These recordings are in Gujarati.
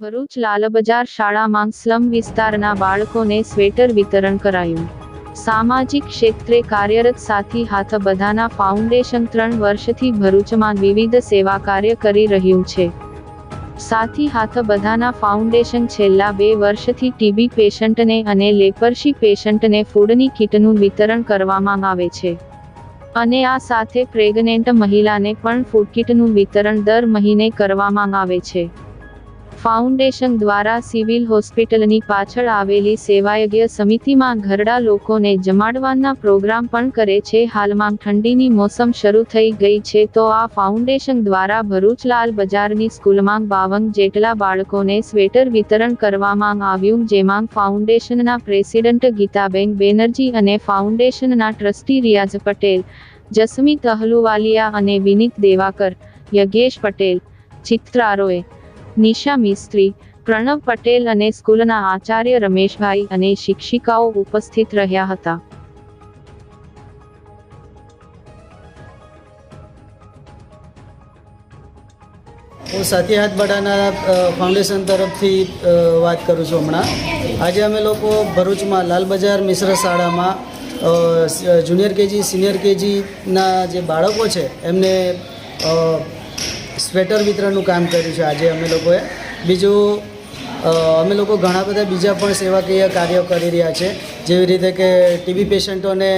ભરૂચ લાલબજાર શાળામાં સ્લમ વિસ્તારના બાળકોને સ્વેટર વિતરણ કરાયું. સામાજિક ક્ષેત્રે કાર્યરત સાથી હાથ બધાના ફાઉન્ડેશન ત્રણ વર્ષથી ભરૂચમાં વિવિધ સેવા કાર્ય કરી રહ્યું છે. સાથી હાથ બધાના ફાઉન્ડેશન છેલ્લા બે વર્ષથી ટીબી પેશન્ટને અને લેપરશી પેશન્ટને ફૂડની કીટનું વિતરણ કરવામાં આવે છે. અને આ સાથે પ્રેગ્નેન્ટ મહિલાને પણ ફૂડ કીટનું વિતરણ દર મહિને કરવામાં આવે છે. ફાઉન્ડેશન દ્વારા સિવિલ હોસ્પિટલની પાછળ આવેલી સેવાયજ્ઞ સમિતિમાં ઘરડા લોકોને જમાડવાના પ્રોગ્રામ પણ કરે છે. હાલમાં ઠંડીની મોસમ શરૂ થઈ ગઈ છે તો આ ફાઉન્ડેશન દ્વારા ભરૂચ લાલ બજારની સ્કૂલમાં બાવન જેટલા બાળકોને સ્વેટર વિતરણ કરવામાં આવ્યું, જેમાં ફાઉન્ડેશનના પ્રેસિડન્ટ ગીતાબેન બેનર્જી અને ફાઉન્ડેશનના ટ્રસ્ટી રિયાઝ પટેલ, જસમીત અહલુવાલિયા અને વિનીત દેવાકર, યજ્ઞેશ પટેલ, ચિત્રારોએ નિશા મિસ્ત્રી પ્રણવ પટેલ અને સ્કૂલના આચાર્ય રમેશભાઈ અને શિક્ષિકાઓ ઉપસ્થિત રહ્યા હતા. હું સાથી હાથ બડાના ફાઉન્ડેશન તરફથી વાત કરું છું હમણાં. આજે અમે લોકો ભરૂચમાં લાલ બજાર મિશ્ર શાળામાં જુનિયર કેજી, સિનિયર કેજીના જે બાળકો છે, એમને સ્વેટર વિતરણનું કામ કર્યું છે આજે અમે લોકોએ. બીજું અમે લોકો ઘણા બધા બીજા પણ સેવાકીય કાર્યો કરી રહ્યા છે. જેવી રીતે કે ટીબી પેશન્ટોને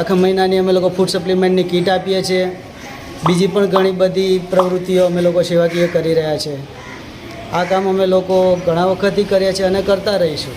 આખા મહિનાની અમે લોકો ફૂડ સપ્લિમેન્ટની કીટ આપીએ છીએ. બીજી પણ ઘણી બધી પ્રવૃત્તિઓ અમે લોકો સેવાકીય કરી રહ્યા છે. આ કામ અમે લોકો ઘણા વખતથી કર્યા છે અને કરતા રહીશું.